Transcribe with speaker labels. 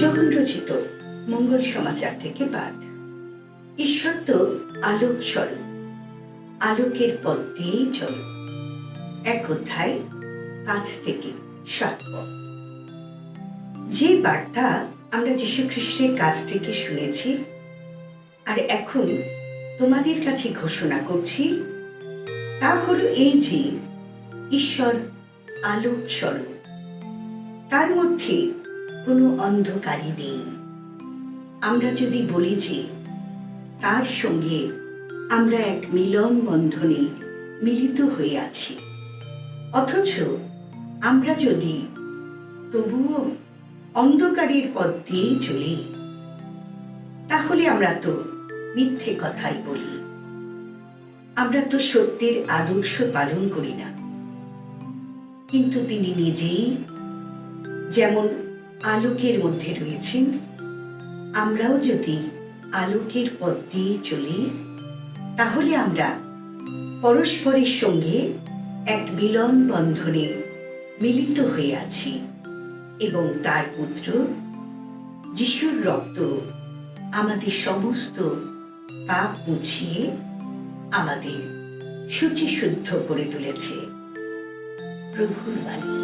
Speaker 1: যখন রচিত মঙ্গল সমাচার থেকে পাঠ ঈশ্বর তো আলোক স্বরূপ। আলোকের পথ দিয়েই চলো এক অধ্যায় পাঁচ থেকে সাত যে বার্তা আমরা যীশু খ্রিস্টের কাছ থেকে শুনেছি, আর এখন তোমাদের কাছে ঘোষণা করছি, তা হলো এই যে ঈশ্বর আলোক স্বরূপ। তার মধ্যে কোনো অন্ধকারই নেই। আমরা যদি বলি যে, তার সঙ্গে আমরা এক মিলন বন্ধনে মিলিত হয়ে আছি। অথচ আমরা যদি তবুও অন্ধকারের পথ দিয়েই চলি, তাহলে আমরা তো মিথ্যে কথাই বলি। আমরা তো সত্যের আদর্শ পালন করি না। কিন্তু তিনি নিজেই যেমন আলোকের মধ্যে রয়েছেন। আমরাও যদি আলোকের পথ দিয়ে চলি, তাহলে আমরা পরস্পরের সঙ্গে এক মিলন বন্ধনে মিলিত হয়ে আছি এবং তার পুত্র যিশুর রক্ত আমাদের সমস্ত পাপ মুছিয়ে আমাদের সূচিশুদ্ধ করে তুলেছে। প্রভুর বাণী।